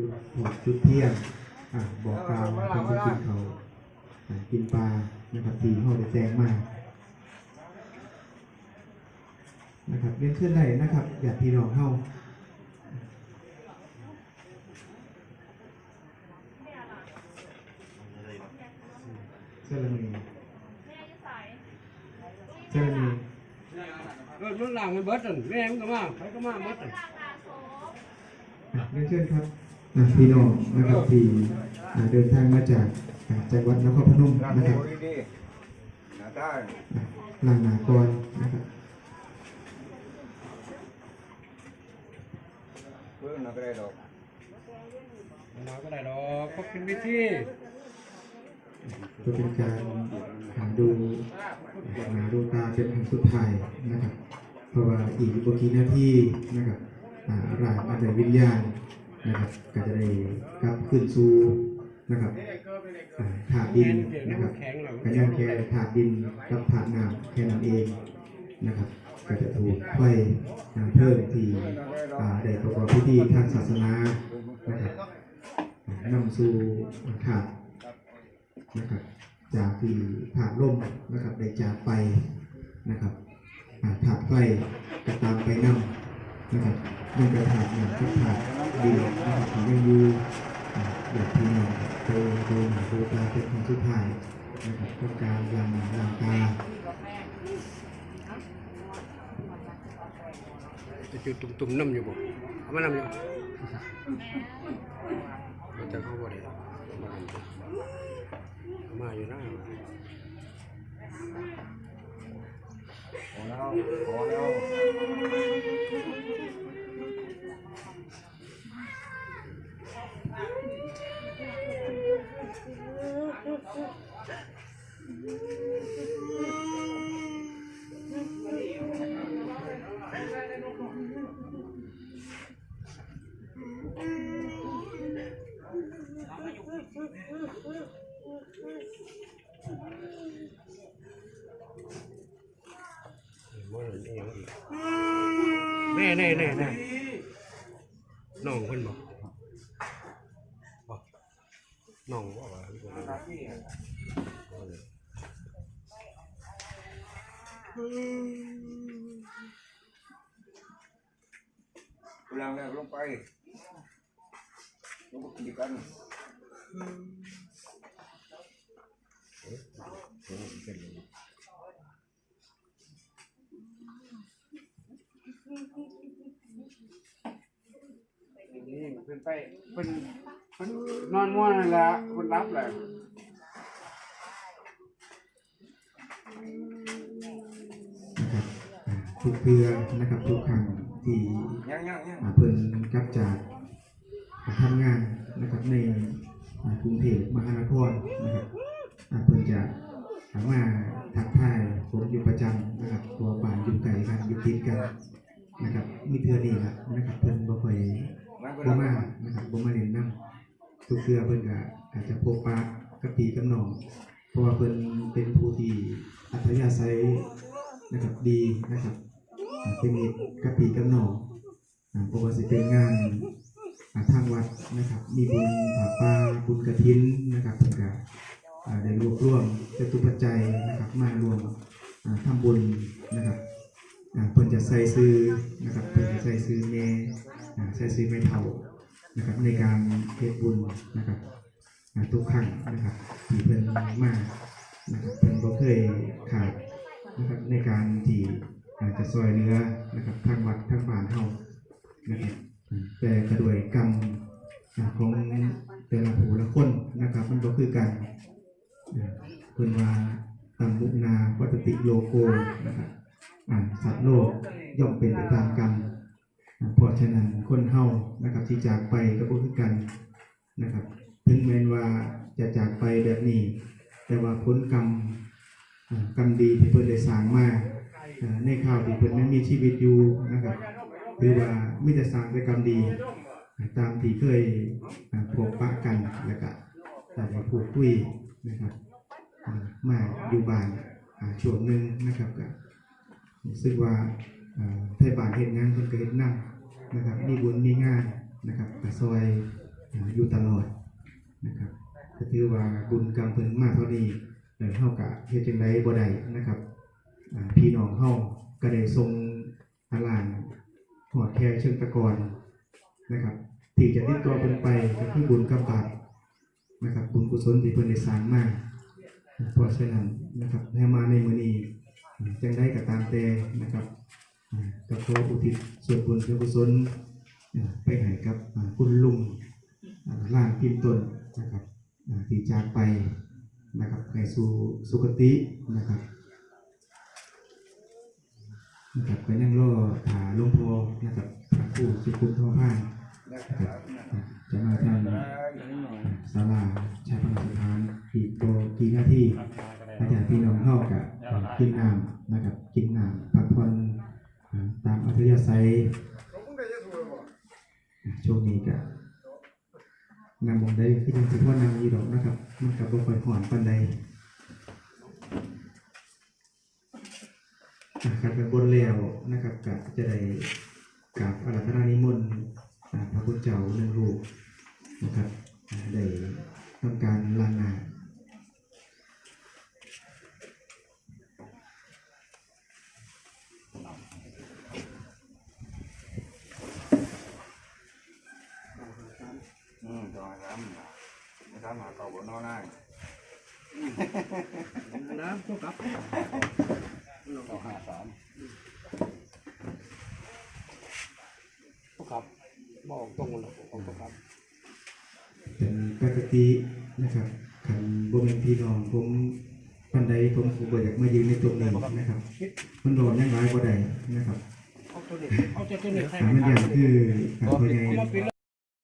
จุดหอดจุดเที่ยงอะบอกกล่าวคนที่กินเขาวอะกินปลานะครับที่ห้องได้แจ้งมานะครับเรียนขึ้นได้นะครับ อยากพี่น้องเข้าเซเลมีเซเลมีรถมันล่างมันเบิดนั่นแม่มันก็มาไปก็มาเบิดนั่นอะเรียนเชิญครับอะ พี่น้องนะครับที่อะเดินทางมาจากอะจังหวัดนครพนมร่างนะครับโมดีๆหน้าตาอะลานนากรนะครับเพื่อนนักเรียนดอกมาก็ได้ดอกก็เป็นวิธีก็เป็นการหาดูหาดูตาเป็นครั้งสุดท้ายนะครับ เพราะว่าอีกบกี่นาทีนะครับอ่าร่างอันใดวิญญาณ นะครับก็จะได้กลับขึ้นสู่นะครับอ่าถาดดินนะครับนแข็งแล้วก็ยังแค่ถาดดินกับถาดน้ำแค่นั้นเองนะครับก็จะถูกไฟอ่าเพิ่มที่ได้ประกอบพิธีทางศาสนานะครับนำสู่ถาดนะครับจากที่ถาดร่มนะครับได้จากไปนะครับอ่าถาดไฟก็ตามไปนำ นะครับยังกระถาดน้ำกับถาดดินนะครับที่ยังอยู่อ่าอยากพี่น้องไปดูหนังดูตาเป็นครั้งสุดท้ายนะครับต้องการล้างหน้าล้างตาจะจุดตุ่มๆน้ำอยู่บ่เอามาน้ำอยู่มันจะเข้าบ่ได้เอามาน้ำอยู่เอามาอยู่นะขอแล้วขอแล้ว แน่แน่แน่แน่น้องเพิ่นบอกบอกน้องบอกว่าเพิ่นบอ กกำลังแล้วลงไปลงไปกินกันนี่เพิ่นไปเพิ่นเพิ่นนอนม่วนนั่นแหละเพิ่นรับแหละ นะครับอ่า ทุกเพื่อนะครับทุกครั้งที่ยังยังยังอ่าเพิ่นกลับจากทำงานนะครับในอ่ากรุงเทพมหานครนะครับอ่าเพิ่นจะสามารถทักทายผมอยู่ประจำนะครับตัวบ้านอยู่ไกลกันอยู่ติดกันนะครับมีเทื่อนี้ละนะครับเพิ่นบ่ค่อยมันก็บ่ได้มานะครับบ่มาเล่นน้ำทุกเทื่อเพิ่นก็อาจจะพบปะกับพี่กับน้องเพราะว่าเพิ่นเป็นผู้ที่อัธยาศัยนะครับดีนะครับอ่า เป็นมิตรกับพี่กับน้องอ่าเพราะว่าสิเป็นงานทางวัดนะครับ มีบุญผาป่าบุญกระถินนะครับเพื่อก็อ่าได้รวบรวมจตุปัจจัยนะครับมารวมอ่าทำบุญนะครับเพิ่นจะใส่ซื้อนะครับเพิ่นจะใส่ซื้อแม่ใส่ซื้อแม่เฒ่านะครับในการเฮ็ดบุญนะครับทุกครั้งนะครับที่เพิ่นมานะครับเพิ่นบ่เคยขาดนะครับในการที่ จะซอยเหลือนะครับทางวัดทางบ้านเฮานะครับแต่กระด้วยกรรมของแต่ละผู้ละคนนะครับ มันก็คือกันเพิ่นว่าตามมุนาวัตติโลโกนะครับอ่าสัตว์โลกย่อมเป็นไปตามกรรมเพราะฉะนั้นคนเฮานะครับที่จากไปก็บ่คือกันนะครับถึงแม้นว่าจะจากไปแบบนี้ แต่ว่าผลกรรมกรรมดีที่เพิ่อนได้สร้างมาอ่า ในข่าวที่เพิ่นนั้นมีชีวิตอยู่นะครับหรือว่ามิตรสร้างแต่กรรมดี ตามที่เคยพบปะกันแล้วก็ได้พูดคุยนะครับมาอยู่บ้านช่วงหนึ่งนะครับก็รู้สึกว่าอ่าไทยบ้านเห็นงานคนเห็นนั่งนะครับมีบุญมีงานนะครับก็ซอยอยู่ตลอดนะครับก็ถือว่าบุญกรรมเพิ่นมากเท่านี้เออเฮากะเฮ็ดจังไดบ่ได้นะครับ พี่น้องเฮาก็ได้ทรงอาลานหอดแท้เชิงตะกอนนะครับที่จะติดตัวเพิ่นไปก็คือบุญกับบาปนะครับ บุญกุศลที่เพิ่นได้สร้างมาเพราะฉะนั้นนะครับให้มาในมือนี้จังได้ก็ตามแต่นะครับอ่าก็ขออุทิศส่วนบุญส่วนกุศลไปให้กับคุณลุงอ่าล้านพิมพ์ตนนะครับที่จากไปนะครับไปสู่สุคตินะครับ นะครับก็ยังรอถาลวงพ่อนะครับพระผู้สุขุมทองพานจะมาทางศาลาชาปนสถานอีกโตกี่นาที่อาจารย์พี่น้องเข้ากับกินน้ำนะครับกินน้ำพักผ่อนตามอัธยาศัยช่วงนี้ก็นำมองได้ที่ยังสิพ่อนำยีดอกนะครับ มันกับบ่ค่อยหอนปันใด อะครับเป็นบนแล้วนะครับก็จะได้กราบอารัธนานิมนต์พระพุทธเจ้าหนึ่งรูปนะครับได้ทำการลางนาอืมจอยน้ำไม่ทำหาเก่าบนนอนได้น้ำก็กลับ เก่าหาสาม ก็กลับบอกตรงเลยผมก็กลับ เป็นปก ตินะครับขันบ่แม่นพี่น้องผมปันใดผมก็บ่อยากมายืนในตรงนี้นะครับมันโดนยังไงบ่ได้นะครับเอาตัวนี้เอาตัวนี้ใครอ่ามันอย่างคือการตัวใหญ่เอามาปิด